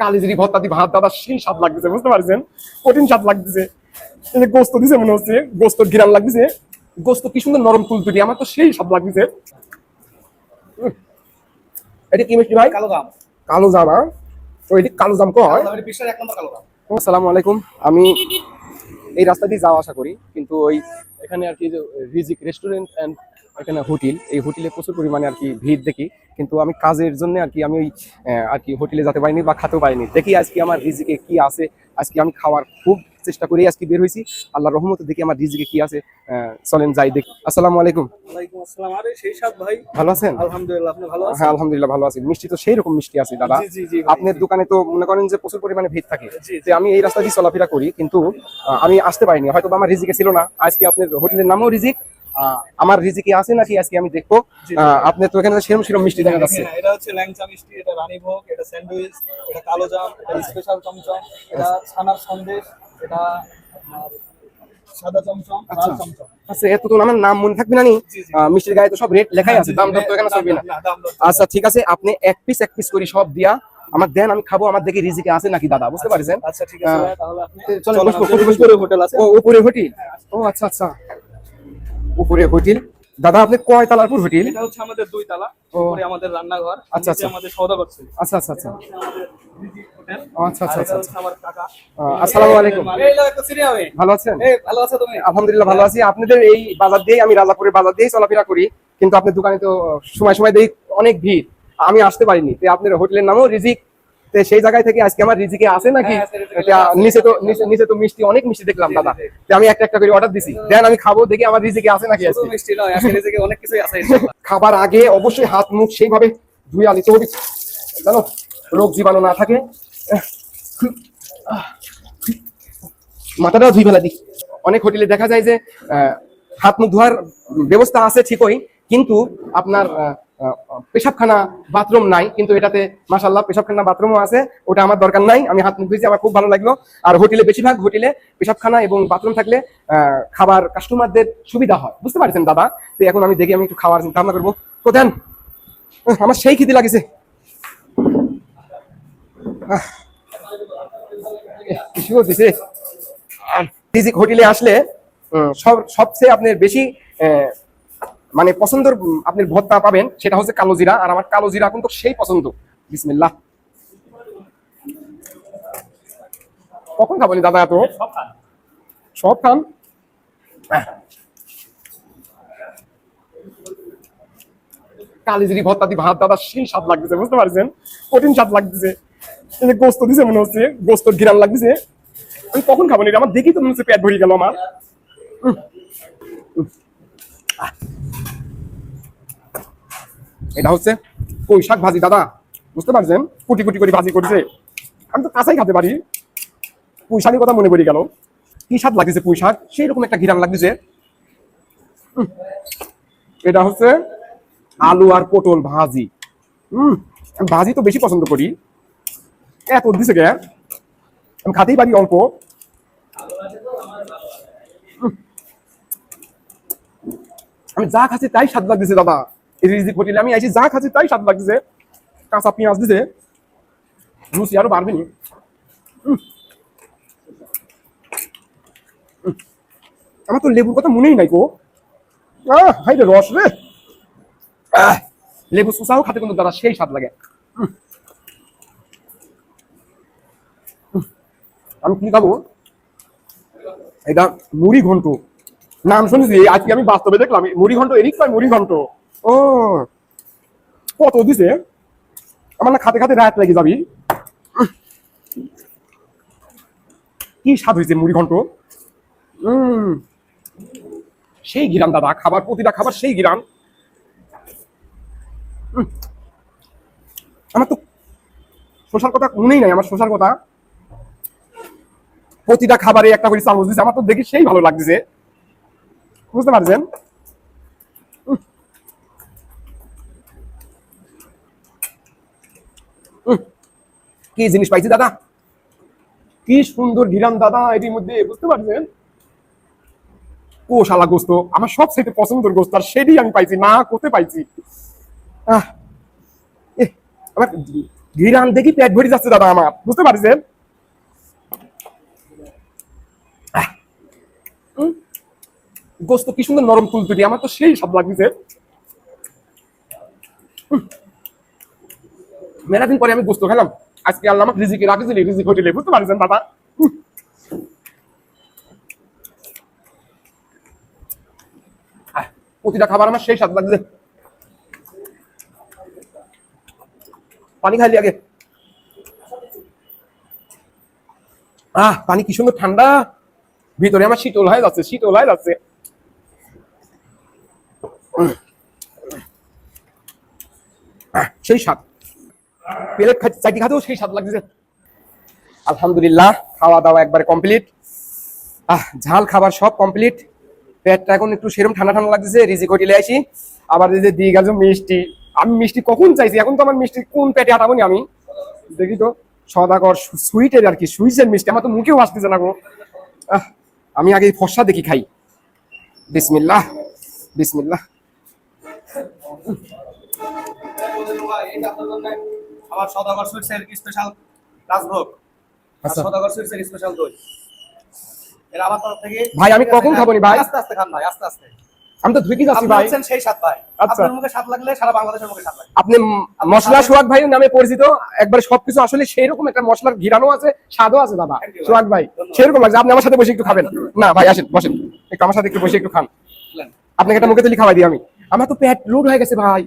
কালিজিরি ভর্তা দিয়ে ভাত দাদা সেই স্বাদ লাগতেছে বুঝতে পারছেন? কঠিন স্বাদ লাগতেছে। এই যে গোস্ত দিছে মনে হচ্ছে গোস্ত ঘিরান লাগতেছে। গোস্ত কি সুন্দর নরম তুলতুলি আমার তো সেই স্বাদ লাগতেছে। এটা কি মিষ্টি ভাই? কালো দাম কালো জাম? তো এটি কালো জাম কয়? আসসালামু আলাইকুম। আমি এই রাস্তা দিয়ে যাওয়া আশা করি কিন্তু ওই এখানে আর কি যে রিজিক রেস্টুরেন্ট অ্যান্ড এখানে হোটেল এই হোটেলে প্রচুর পরিমাণে আর কি ভিড় দেখি। কিন্তু আমি কাজের জন্য আর কি আমি ওই আর কি হোটেলে যেতে পারিনি বা খাতেও পারিনি। দেখি আজকে আমার রিজিকে কি আছে আজকে আমি খাওয়ার খুব চেষ্টা করি আজকে বের হয়েছি। আল্লাহ রহমতে দেখি আমার রিজিকে কি আছে চলেন যাই দেখি। আসসালামু আলাইকুম। ওয়ালাইকুম আসসালাম। আরে সেই সাথ ভাই। ভালো আছেন? আলহামদুলিল্লাহ আপনি ভালো আছেন? হ্যাঁ আলহামদুলিল্লাহ ভালো আছি। মিষ্টি তো সেই রকম মিষ্টি আছে দাদা। আপনার দোকানে তো মনে করেন যে প্রচুর পরিমাণে ভিড় থাকে। যে আমি এই রাস্তা দিয়ে চলাফেরা করি কিন্তু আমি আসতে পারিনি। হয়তো আমার রিজিকে ছিল না। আজকে আপনার হোটেলের নামও রিজিক আমার রিজিকে আছে নাকি? আজকে আমি দেখব। আপনার তো এখানে সেরম সেরম মিষ্টি দেখা যাচ্ছে। হ্যাঁ, এটা হচ্ছে ল্যাংচা মিষ্টি এটা রানীভোগ এটা স্যান্ডউইচ এটা কালো জাম এটা স্পেশাল চমচম এটা ছানার সন্দেশ এটা সাদা চমচম লাল চমচম। আচ্ছা এত তো আমার নাম মনে থাকবে না মিষ্টির গায়ে তো সব রেট লেখাই আছে জি, দাম তো এখানে না। আচ্ছা ঠিক আছে আপনি এক পিস এক পিস করে সব দিয়া আমার দেন আমি খাব আমার দেখি রিজিকে আছে নাকি দাদা বুঝতে পারছেন? আচ্ছা ঠিক আছে তাহলে আপনি চলেন, বসবো, হোটেল আছে? ও উপরে হোটেল? ও আচ্ছা আচ্ছা। উপরে হোটেল। দাদা আপনি কয় তালার উপর হোটেল? এটা হচ্ছে আমাদের দুই তালা উপরে আমাদের রান্নাঘর আচ্ছা, আচ্ছা। আমাদের ছিল। আচ্ছা আচ্ছা আচ্ছা। আচ্ছা আচ্ছা আচ্ছা আমার কাকা। আসসালামু আলাইকুম। ভালো আছেন? ভালো আছো তুমি? আলহামদুলিল্লাহ ভালো আছি। আপনাদের এই বাজার দিয়েই আমি রাজাপুরের বাজার দিয়েই চলাফেরা করি কিন্তু আপনার দোকানে তো সময় সময় দেখি অনেক ভিড়। আমি আসতে পারিনি তো আপনার হোটেলের নামও রিজিক সেই জায়গায় থেকে আজকে আমার রিজিকে আছে নাকি? হ্যাঁ। নিচে তো নিচে তো মিষ্টি অনেক মিষ্টি দেখলাম দাদা। আমি একটা একটা করে অর্ডার দিছি। দেন আমি খাব দেখি আমার রিজিকে আছে নাকি আজকে। মিষ্টি নয় আজকে রিজিকে অনেক কিছুই আছে খাবার আগে অবশ্যই হাত মুখ সেইভাবে ধুয়ে নিতে হবে জানো রোগ জীবাণু না থাকে। মাথাটাও ধুই ফেলা দিই অনেক হোটেলে দেখা যায় যে হাত মুখ ধোয়ার ব্যবস্থা আছে ঠিকই কিন্তু আপনার পেশাবখানা বাথরুম নাই, কিন্তু এটাতে মাসাল্লাহ পেশাবখানা বাথরুমও আছে, ওটা আমার দরকার নাই, আমি হাত মুখ ধুয়েছি আমার খুব ভালো লাগল। আর হোটেলে বেশিরভাগ হোটেলে পেশাবখানা এবং বাথরুম থাকলে খাবার কাস্টমারদের সুবিধা হয়। বুঝতে পারছেন দাদা? তো এখন আমি দেখি, আমি একটু খাওয়ার চিন্তা ভাবনা করব। দেন আমার সেই খিদে লাগেছে। হোটেলে আসলে সব- সবচেয়ে আপনার বেশি মানে পছন্দের আপনি ভর্তা পাবেন সেটা হচ্ছে কালো জিরা আর আমার কালো জিরা কিন্তু সেই পছন্দ। বিসমিল্লাহ। কখন খাবেন দাদা এত? সব খান। কালিজিরি ভর্তা দিয়ে ভাত দাদা সেই স্বাদ লাগতেছে বুঝতে পারছেন? কঠিন স্বাদ লাগতেছে। এই যে গোস্ত দিছে মনে হচ্ছে গোস্তর ঘিরান লাগতেছে। আমি কখন খাব এটা? আমার দেখি তো মনে হচ্ছে পেট ভরে গেল আমার। এটা হচ্ছে কই শাক ভাজি, দাদা। বুঝতে পারছেন? কুটি কুটি করে ভাজি করেছে। আমি তো কাঁচাই খেতে পারি। পুঁই শাকের কথা মনে পড়ে গেল। কি স্বাদ লাগতেছে পুঁই শাক? সেই রকম একটা ঘিরান লাগতেছে। এটা হচ্ছে আলু আর পটল ভাজি। হম ভাজি তো বেশি পছন্দ করি। এত দিছে গে আমি খাতেই পারি অল্প। আমি যা খাচ্ছি তাই স্বাদ লাগতেছে, দাদা। রিজিক আমি আইছি যা খাচ্ছি তাই স্বাদ লাগতেছে কাঁচা পেঁয়াজ দিছে রুচি আরও বাড়বে নি। আমার তো লেবুর কথা মনেই নাই গো আহ হাই রে রস রে লেবু সুসাও খাতে কিন্তু দাদা সেই স্বাদ লাগে। আমি কি খাব এটা মুড়ি ঘন্ট নাম শুনেছি আজকে আমি বাস্তবে দেখলাম মুড়ি ঘন্ট এরিক মুড়ি ঘন্ট ও। কত দিছে? আমার না খাতে খাতে রাত লেগে যাবি। কি স্বাদ হয়েছে মুড়ি ঘন্ট? সেই গিরাম দাদা, খাবার, প্রতিটা খাবার সেই গিরাম। আমার তো শোষার কথা মনেই নাই, আমার শোষার কথা। প্রতিটা খাবারে একটা করে চামচ দিচ্ছে আমার তো দেখি সেই ভালো লাগতেছে বুঝতে পারছেন? কি জিনিস পাইছি দাদা? কি সুন্দর ঘিরাম দাদা, এটির মধ্যে, বুঝতে পারছেন? ও শালা গোস্ত, আমার সব সাইতে পছন্দের গোস্ত, আর সেটাই আমি পাইছি, না করতে পাইছি? আহ আমার ঘিরান দেখি পেট ভরে যাচ্ছে দাদা আমার, বুঝতে পারছেন? গোস্ত কি সুন্দর নরম তুলতুলি, আমার তো সেই সব লাগছে। মেলা দিন পরে আমি গোস্ত খেলাম। আজকে আল্লাহ আমাকে রিজিকে রাখিছিল রিজিক হোটেলে বুঝতে পারছেন। আহ, প্রতিটা খাবার আমার সেই স্বাদ লাগছে। পানি খাইলি আগে। আহ পানি কি সুন্দর ঠান্ডা। ভিতরে আমার শীতল হয়ে যাচ্ছে শীতল হয়ে যাচ্ছে। সেই স্বাদ। প্লেট খাচ্ছি চাইটি খাতেও সেই স্বাদ লাগছে আলহামদুলিল্লাহ খাওয়া দাওয়া একবারে কমপ্লিট আহ, ঝাল খাবার সব কমপ্লিট পেটটা এখন একটু সেরকম ঠান্ডা ঠান্ডা লাগতেছে, রিজিক হোটেলে আসি আবার এই যে দিয়ে গেছে মিষ্টি, আমি মিষ্টি কখন চাইছি? এখন তো আমার মিষ্টি কোন পেটে আটাবো নি আমি? দেখি তো সদাকর সুইটের আর কি, সুইটের মিষ্টি, আমার তো মুখেও আসতেছে না গো। আমি আগে ফর্সা দেখি খাই। বিসমিল্লাহ বিসমিল্লাহ। আমার সদাগর সুইটসের স্পেশাল রাজভোগ। আর আচ্ছা। সদাগর সুইটসের স্পেশাল দই। এর আমার তরফ থেকে ভাই, আমি কখন খাব নি ভাই? আস্তে আস্তে খান ভাই আস্তে আস্তে। আমি তো ধুইকি যাচ্ছি ভাই? হচ্ছেন সেই স্বাদ ভাই। আচ্ছা। আপনার মুখে স্বাদ লাগলে সারা বাংলাদেশের মুখে স্বাদ লাগে আপনি মশলা সোহাগ ভাই নামে পরিচিত। একবার সবকিছু আসলে সেই রকম একটা মশলার ঘিরানো আছে স্বাদও আছে দাদা। সোহাগ ভাই সেরকম লাগছে। আপনি আমার সাথে বসে একটু খাবেন। না ভাই আসেন বসেন। একটু আমার সাথে একটু বসে একটু খান। আপনাকে একটা মুখে তুলি খাওয়াই দিই আমি। আমার তো পেট লোড হয়ে গেছে ভাই।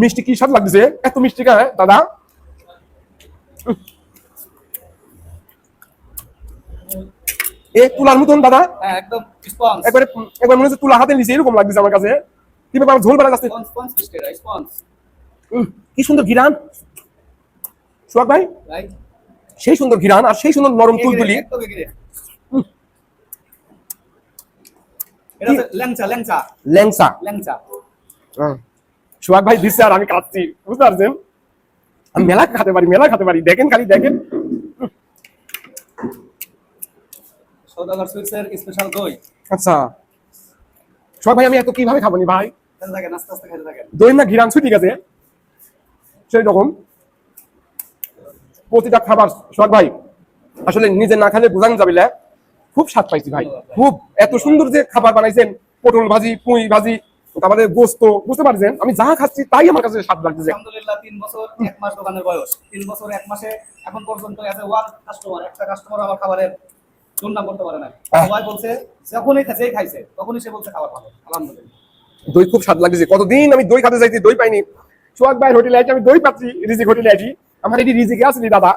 মিষ্টি কি স্বাদ লাগছে এত মিষ্টি কা দাদা? এ তুলার মতন দাদা? হ্যাঁ একদম একবারে একবার মনে হচ্ছে তুলা হাতে নিচে এরকম লাগছে আমার কাছে। কি ব্যাপার ঝোল বেড়া যাচ্ছে কি সুন্দর ঘিরান। সোহাগ ভাই সেই সুন্দর ঘিরান আর সেই সুন্দর নরম তুলতুলি ল্যাংচা ল্যাংচা। ল্যাংসা ল্যাংচা। হুম। সোহাগ ভাই দিচ্ছে আর আমি খাচ্ছি। বুঝতে পারছেন? আমি মেলা খাতে পারি মেলা খেতে পারি। দেখেন খালি দেখেন। সৌদাগর সুইটসের স্পেশাল দই। আচ্ছা। সোহাগ ভাই আমি এত কীভাবে খাব নি ভাই? দই ঘিরান ঠিক আছে সেই রকম। প্রতিটা খাবার সোহাগ ভাই আসলে নিজে না খেলে বোঝানো যাবে। খুব স্বাদ পাইছি ভাই। খুব। এত সুন্দর যে খাবার বানাইছেন পটল ভাজি পুঁই ভাজি তারপরে গোস্ত বুঝতে পারছেন? আমি যা খাচ্ছি তাই আমার কাছে স্বাদ লাগতেছে। আলহামদুলিল্লাহ তিন বছর এক মাস দোকানের বয়স। তিন বছর এক মাসে এখন পর্যন্ত এজ ওয়ান কাস্টমার একটা কাস্টমার আমার খাবারের দুর্নাম করতে পারে না সবাই বলছে যখনই যেই খাইছে তখনই সে বলছে খাবার ভালো আলহামদুলিল্লাহ। দই খুব স্বাদ লাগতেছে। কতদিন আমি দই খেতে চাইছি দই পাইনি। সোহাগ ভাই হোটেলে আছি আমি দই পাচ্ছি রিজিক হোটেলে আছি আমার এটি রিজিকে আসলি দাদা?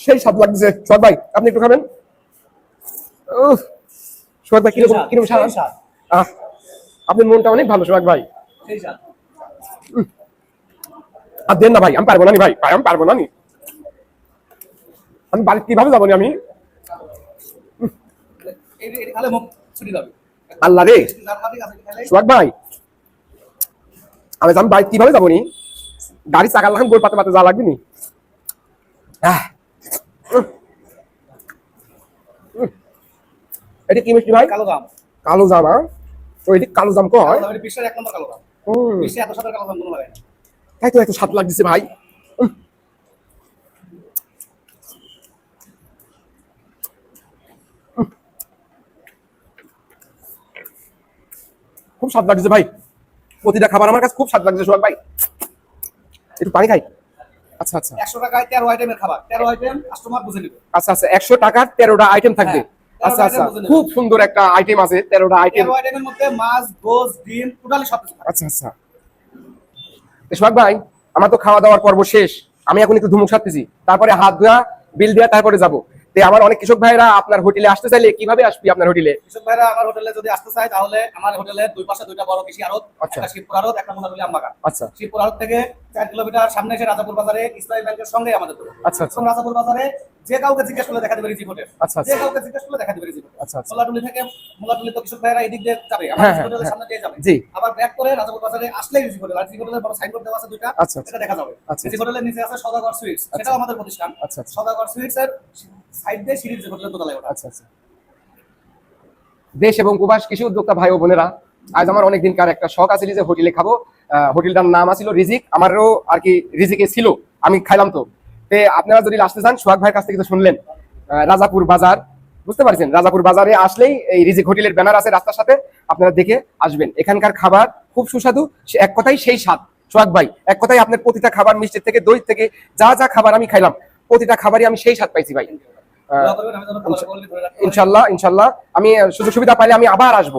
সেই স্বাদ লাগতেছে। সোহাগ ভাই আপনি একটু খাবেন? উহ। সোহাগ ভাই কীরকম কীরকম স্বাদ আপনার মনটা অনেক ভালো সোহাগ ভাই। আর দেন না ভাই আমি পারব না ভাই। ভাই আমি পারব না আমি বাড়ি কীভাবে যাব আমি? আল্লাহ রে। সোহাগ ভাই আমি আমি বাড়ি কীভাবে যাব নি? গাড়ি চাকা লাগান গোল পাতে পাতে যা লাগবে নি? আহ। উহ। উহ। এটা কি মিষ্টি ভাই? কালো দাম কালো জাম হ্যাঁ? তো এটি কালো জাম কয়? বিশ্বের এক নম্বর কালো হুম, বিশ্বে এত সাথে কালো দাম কোনো লাগে না। তাই তো এত স্বাদ লাগতেছে ভাই। খুব স্বাদ লাগছে ভাই। প্রতিটা খাবার আমার কাছে খুব স্বাদ লাগছে সোহাগ ভাই। একটু পানি খাই। আচ্ছা আচ্ছা। একশো টাকায় তেরো আইটেমের খাবার। তেরো আইটেম কাস্টমার বুঝে নেবে। আচ্ছা আচ্ছা। একশো টাকার তেরোটা আইটেম থাকবে। হ্যাঁ, আচ্ছা আচ্ছা 13টা item বুঝে খুব সুন্দর একটা আইটেম আছে তেরোটা আইটেম আইটেমের মধ্যে মাছ গোস ডিম টোটালি সব আচ্ছা আচ্ছা। সোহাগ ভাই আমার তো খাওয়া দাওয়ার পর্ব শেষ। আমি এখন একটু ধুমুক সারতেছি। তারপরে হাত ধোয়া বিল দেওয়া তারপরে যাব। তো আমার অনেক কৃষক ভাইরা আপনার হোটেলে আসতে চাইলে কীভাবে আসবি আপনার হোটেলে কৃষক ভাইরা আমার হোটেলে যদি আসতে চায় তাহলে আমার হোটেলে দুই পাশে দুইটা বড় কৃষি আড়ত আচ্ছা। একটা শিবপুর আড়ত একটা মোনারুলি আমবাগান আচ্ছা শিবপুর আড়ত থেকে চার কিলোমিটার সামনে এসে রাজাপুর বাজারে ইসলামী ব্যাংকের সঙ্গে আমাদের। আচ্ছা আচ্ছা রাজাপুর বাজারে যে কাউকে জিজ্ঞেস করলে দেখা দেবে রিজিক আচ্ছা, আচ্ছা। যে কাউকে জিজ্ঞেস করলে দেখা দেবে রিজিক আচ্ছা, আচ্ছা। মোলাটুলি থেকে মোলাটুলি তো কৃষক ভাইরা এদিক দিয়ে যাবে হ্যাঁ, রিজিক হ্যাঁ, হোটেলের হ্যাঁ। সামনে দিয়ে যাবে জি। আবার ব্যাক করে রাজাপুর বাজারে আসলেই রিজিক হোটেল আর হোটেলের বড় সাইনবোর্ড দেওয়া আছে দুইটা। সেটা দেখা যাবে হোটেলের নিচে আছে সদাগর সুইটস সেটাও আমাদের প্রতিষ্ঠান। সদাগর সুইটস এর আচ্ছা আচ্ছা। দেশ এবং প্রবাস কৃষি উদ্যোক্তা ভাই ও বোনেরা, আজ আমার অনেক দিনকার একটা শখ আছিল যে হোটেলে খাব। হোটেলটার নাম আছিল রিজিক, আমারও আর কি রিজিকে ছিল, আমি খাইলাম তো। তে আপনারা যদি আসতে চান, সোহাগ ভাইয়ের কাছ থেকে শুনলেন। রাজাপুর বাজার, বুঝতে পারছেন? রাজাপুর বাজারে আসলেই এই রিজিক হোটেলের ব্যানার আছে রাস্তার সাথে, আপনারা দেখে আসবেন। এখানকার খাবার খুব সুস্বাদু এক কথাই সেই স্বাদ। সোহাগ ভাই, এক কথাই আপনার প্রতিটা খাবার মিষ্টির থেকে, দই থেকে, যা যা খাবার আমি খাইলাম, প্রতিটা খাবারই আমি সেই স্বাদ পাইছি ভাই। ইনশাল্লাহ ইনশাল্লাহ। আমি সুযোগ সুবিধা পাইলে আমি আবার আসব।